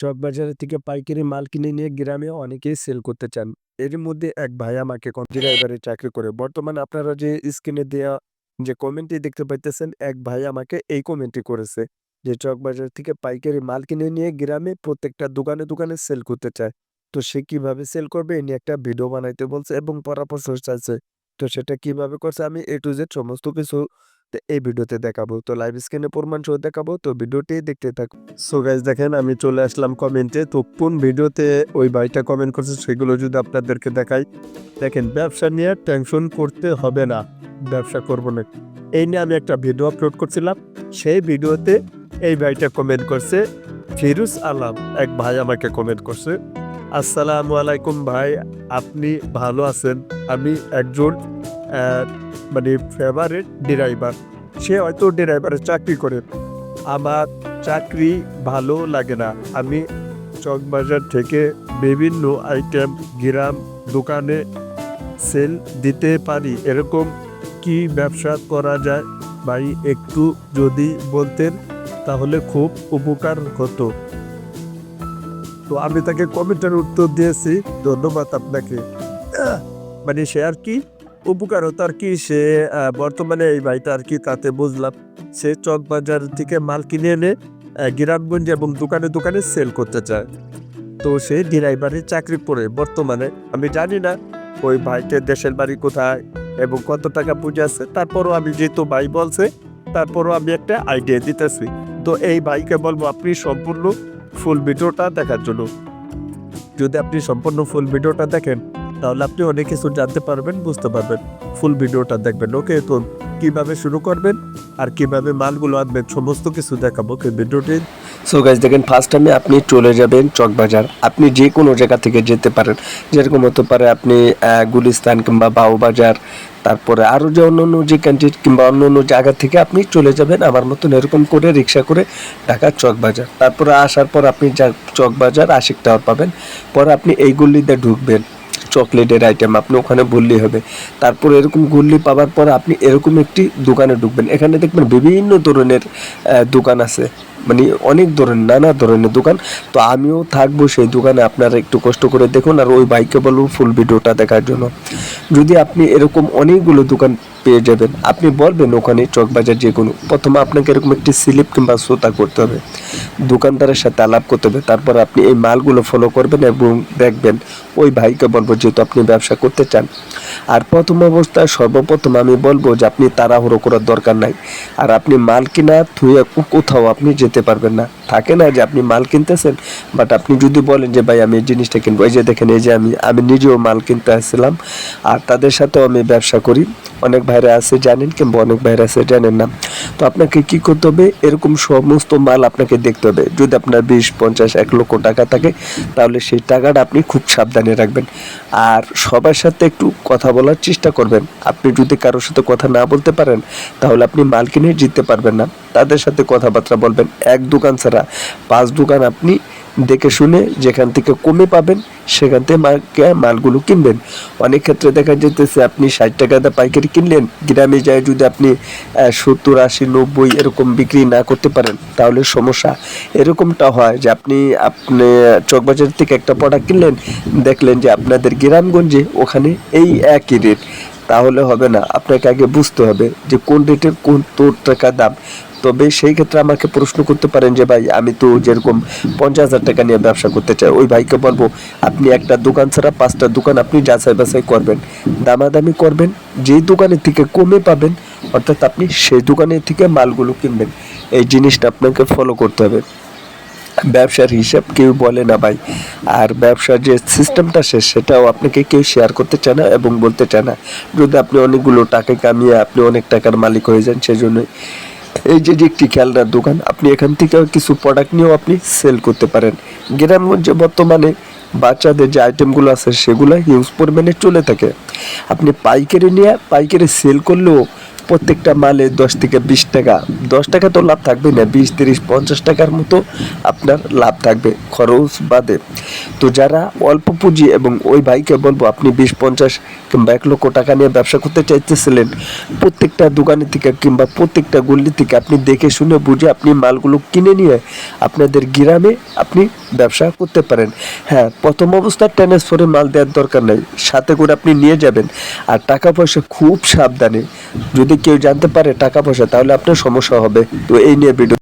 চকবাজারের থেকে পাইকারি মাল কিনে নিয়ে গ্রামে অনেকেই সেল করতে চান। এর মধ্যে এক ভাই আমাকে ড্রাইভারে চাকরি করে। বর্তমানে আপনারা যে স্ক্রিনে দেয়া যে কমেন্টটি দেখতে পাইতেছেন, এক ভাই আমাকে এই কমেন্টটি করেছে যে, চকবাজার থেকে পাইকারি মাল কিনে নিয়ে গ্রামে প্রত্যেকটা দোকানে, দোকানে সেল করতে চায়। তো সে কীভাবে সেল করবে এ নিয়ে একটা ভিডিও বানাইতে বলছে এবং পরামর্শ চাইছে। তো সেটা কীভাবে করছে আমি এ টু Z সমস্ত কিছু এই ভিডিওতে দেখাবো। তো লাইভ স্ক্রিনে প্রমাণ সহ দেখাবো। তো ভিডিওটি দেখতে থাকুন। সো গাইস দেখেন, আমি চলে আসলাম কমেন্টে। তো কোন ভিডিওতে ওই ভাইটা কমেন্ট করছে সেগুলো যদি আপনাদেরকে দেখাই। দেখেন, ব্যবসা নিয়ে টেনশন করতে হবে না। ব্যবসা করব না। এই নিয়ে আমি একটা ভিডিও আপলোড করছিলাম। সেই ভিডিওতে এই ভাইটা কমেন্ট করছে, ফিরুজ আলম, এক ভাই আমাকে কমেন্ট করছে। আসসালামু আলাইকুম ভাই, আপনি ভালো আছেন? আমি একজন মানে ফেভারিট ড্রাইভার। সে হয়তো ড্রাইভারের চাকরি করে। আমার চাকরি ভালো লাগে না। আমি চকবাজার থেকে বিভিন্ন আইটেম গ্রাম, দোকানে সেল দিতে পারি। এরকম কি ব্যবসা করা যায়? ভাই, একটু যদি বলতেন, তাহলে খুব উপকার হতো। তো আমি তাকে কমেন্টের উত্তর দিয়েছি। ধন্যবাদ আপনাকে। মানে সে আর কি উপকার হতো আর কি সে বর্তমানে এই ভাইটা আর কি তাতে বুঝলাম। সে চকবাজার থেকে মাল কিনে এনে অ্যা এবং দোকানে, দোকানে সেল করতে চায়। তো সে ড্রাইভারের চাকরি করে বর্তমানে। আমি জানি না ওই ভাইটার দেশের বাড়ি কোথায় এবং কত টাকা পুঁজি আছে। তারপরও আমি যেহেতু ভাই বলছে তারপরও আমি একটা আইডিয়া দিতেছি। তো এই ভাইকে বলব আপনি সম্পূর্ণ ফুল ভিডিওটা দেখার জন্য। যদি আপনি সম্পূর্ণ ফুল ভিডিওটা দেখেন তাহলে আপনি অনেক কিছু জানতে পারবেন, বুঝতে পারবেন। ফুল ভিডিওটা দেখবেন। ওকে? তো কীভাবে শুরু করবেন আর কীভাবে মালগুলো আনবেন সমস্ত কিছু দেখাবো। ওকে ভিডিওটি সো গাইস দেখেন ফার্স্ট টাইমে আপনি চলে যাবেন চকবাজার আপনি যে কোনো জায়গা থেকে যেতে পারেন যেরকম হতে পারে আপনি গুলিস্তান কিংবা বাউবাজার তারপরে আরও যে অন্য অন্য যে ক্যান্টিন কিংবা অন্য অন্য জায়গা থেকে আপনি চলে যাবেন আমার মতন এরকম করে রিক্সা করে ঢাকা চকবাজার তারপরে আসার পর আপনি চকবাজার আশিক টাওয়ার পাবেন পরে আপনি এই ঢুকবেন চকলেটের আইটেম আপনি ওখানে বললেই হবে। তারপর এরকম গুল্লি পাওয়ার পর আপনি এরকম একটি দোকানে ঢুকবেন। এখানে দেখবেন বিভিন্ন ধরনের দোকান আছে। মানে অনেক ধরনের, নানা ধরনের দোকান। তো আমিও থাকব সেই দোকানে, আপনারা একটু কষ্ট করে দেখুন। আর ওই বাইকে বলব ফুল ভিডিওটা দেখার জন্য। যদি আপনি এরকম অনেকগুলো দোকান পেয়ে যাবেন। আপনি বলবেন ওখানে চকবাজার যে কোনো প্রথমে আপনাকে এরকম একটি স্লিপ কিংবা শ্রোতা করতে হবে। দোকানদারের সাথে আলাপ করতে হবে। তারপর আপনি এই মালগুলো ফলো করবেন এবং দেখবেন ওই ভাইকে বলব যেহেতু আপনি ব্যবসা করতে চান। আর প্রথম অবস্থায় সর্বপ্রথম আমি বলব যে আপনি তাড়াহুড়ো করার দরকার নাই। আর আপনি মাল কিনা, থুয়ে কোথাও আপনি যেতে পারবেন না। থাকে না যে আপনি মাল কিনতেছেন বাট আপনি যদি বলেন যে, ভাই, আমি এই জিনিসটা কিনবো। এই যে দেখেন, এই যে আমি আমি নিজেও মাল কিনতে আসছিলাম, আর তাদের সাথেও আমি ব্যবসা করি। অনেক ভাইরা আছে জানেন কিংবা অনেক ভাইরা আছে জানেন না। তো আপনাকে কি করতে হবে? এরকম সমস্ত মাল আপনাকে দেখতে হবে। যদি আপনার বিশ, পঞ্চাশ, এক লক্ষ টাকা থাকে, তাহলে সেই টাকাটা আপনি খুব সাবধানে রাখবেন। আর সবার সাথে একটু কথা বলার চেষ্টা করবেন। আপনি যদি কারোর সাথে কথা না বলতে পারেন, তাহলে আপনি মাল কিনে জিততে পারবেন না। তাদের সাথে কথাবার্তা বলবেন। এক দোকান ছাড়া পাঁচ দোকান আপনি দেখে শুনে যেখান থেকে কমে পাবেন, সেখান থেকে মালগুলো কিনবেন। অনেক ক্ষেত্রে দেখা যেতেছে আপনি ষাট টাকাতে পাইকারি কিনলেন, গ্রামে যায় যদি আপনি সত্তর, আশি, নব্বই এরকম বিক্রি না করতে পারেন, তাহলে সমস্যা। এরকমটা হয় যে আপনি আপনি চকবাজার থেকে একটা প্রোডাক্ট কিনলেন, দেখলেন যে আপনাদের গ্রামগঞ্জে ওখানে এই একই রেট তাহলে হবে না। আপনাকে আগে বুঝতে হবে যে কোন রেটের কোন তোর টাকা দাম। তবে সেই ক্ষেত্রে আমাকে প্রশ্ন করতে পারেন যে, ভাই, আমি তো যেরকম পঞ্চাশ হাজার টাকা নিয়ে ব্যবসা করতে চাই। ওই ভাইকে বলব, আপনি একটা দোকান ছাড়া পাঁচটা দোকান আপনি যাচাই বাছাই করবেন। দামাদামি করবেন, যেই দোকানের থেকে কমে পাবেন, অর্থাৎ আপনি সেই দোকানের থেকে মালগুলো কিনবেন। এই জিনিসটা আপনাকে ফলো করতে হবে। ব্যবসার হিসাব কেউ বলে না ভাই। আর ব্যবসার যে সিস্টেমটা শেষ সেটাও আপনাকে কেউ শেয়ার করতে চায় না এবং বলতে চায় না। যদি আপনি অনেকগুলো টাকা কামিয়ে আপনি অনেক টাকার মালিক হয়ে যান, সেজন্যই। এই যে যে একটি খেলনার দোকান, আপনি এখান থেকে কিছু প্রোডাক্ট নিয়েও আপনি সেল করতে পারেন। গ্রামগঞ্জে বর্তমানে বাচ্চাদের যে আইটেমগুলো আছে, সেগুলো হিউজ পরিমাণে চলে থাকে। আপনি পাইকারি নিয়ে, পাইকারি সেল করলেও প্রত্যেকটা মালে দশ থেকে বিশ টাকা। দশ টাকা তো লাভ থাকবে না, বিশ, তিরিশ, পঞ্চাশ টাকার মতো আপনার লাভ থাকবে, খরচ বাদে। তো যারা অল্প পুঁজি এবং ওই ভাইকে বলব, আপনি বিশ, পঞ্চাশ কিংবা এক লক্ষ টাকা নিয়ে ব্যবসা করতে চাইতেছিলেন, প্রত্যেকটা দোকানের থেকে কিংবা প্রত্যেকটা গল্লি থেকে আপনি দেখে শুনে বুঝে আপনি মালগুলো কিনে নিয়ে আপনাদের গ্রামে আপনি ব্যবসা করতে পারেন। হ্যাঁ প্রথম অবস্থায় ট্রান্সফারে মাল দেওয়ার দরকার নেই, সাথে করে আপনি নিয়ে যাবেন। আর টাকা পয়সা খুব সাবধানে, যদি কেউ জানতে পারে টাকা পয়সা তাহলে আপনার সমস্যা হবে। তো এই নিয়ে ভিডিও